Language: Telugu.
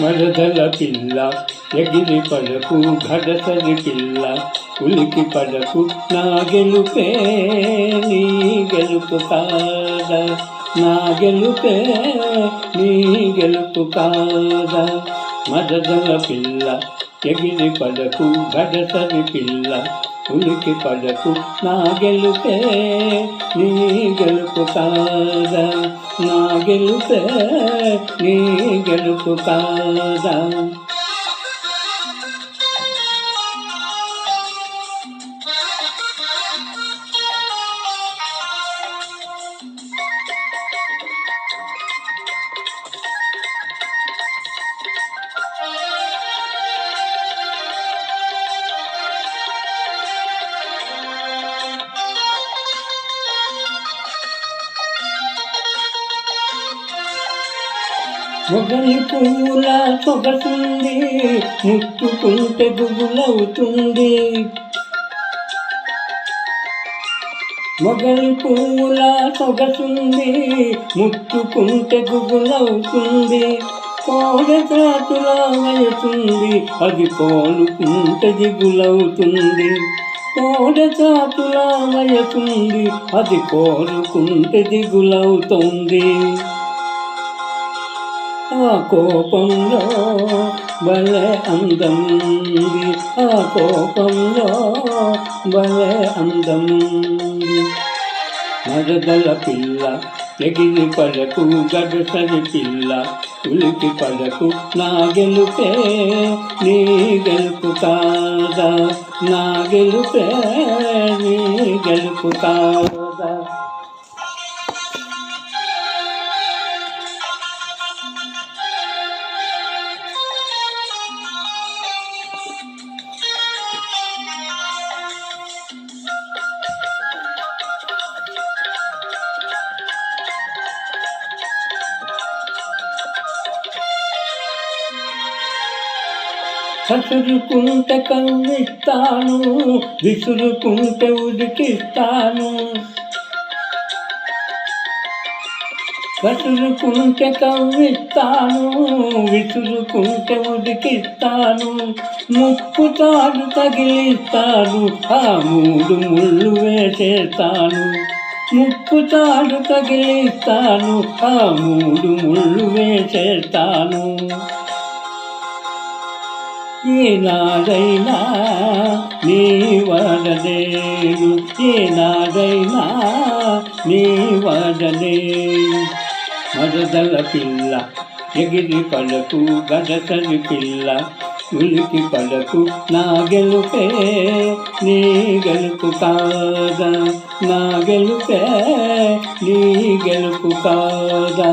మరదల పిల్ల ఎగిరి పడకు ఘడసరి పిల్ల ఉలికి పడకు నా గెలుపే నీ గెలుపు కాదా నా గెలుపే నీ గెలుపు కాదా మరదల పిల్ల ఎగిరి పడకు ఘడసరి పిల్ల ఉలికి పడకు నా గెలుపే నీ గెలుపు కాదా నా గెలుపే నీ గెలుపు కాదా మొగలి పువ్వుల సొగసుంది ముట్టుకుంటే గుగులవుతుంది మొగలి పువ్వుల సొగటుంది ముట్టుకుంటే గుగులవుతుంది కోడ చాతుల వయసుంది అది కోలుకుంటే దిగులవుతుంది. కోడ చాతుల వయసుంది అది కోలుకుంటే దిగులవుతుంది. ఆ కోపంలో భలే అందం ఆ కోపంలో భలే అందం మరదల పిల్ల ఎగిరి పడకు గడసరి పిల్ల ఉలికి పడకు నా గెలుపే నీ గెలుపు కాదా? నా గెలుపే నీ గెలుపు కాదా? కసురుకుంటే కవ్విస్తాను విసురుకుంటే ఉదికిస్తాను కసురుకుంటే కవ్విస్తాను విసురుకుంటే ఉదికిస్తాను ముప్పు తాడు తగిలిస్తాను ఆ మూడు ముళ్ళు వేసేస్తాను. ముప్పు తాడు తగిలిస్తాను ఆ మూడు ముళ్ళు వేసేస్తాను. ఏనాడైనా నీ వడలేను ఏనాడైనా నీ వడలేను మరదల పిల్ల ఎగిరి పడకు గడసరి పిల్ల ఉలికి పడకు నా గెలుపే నీ గెలుపు కాదా? నా గెలుపే నీ గెలుపు కాదా?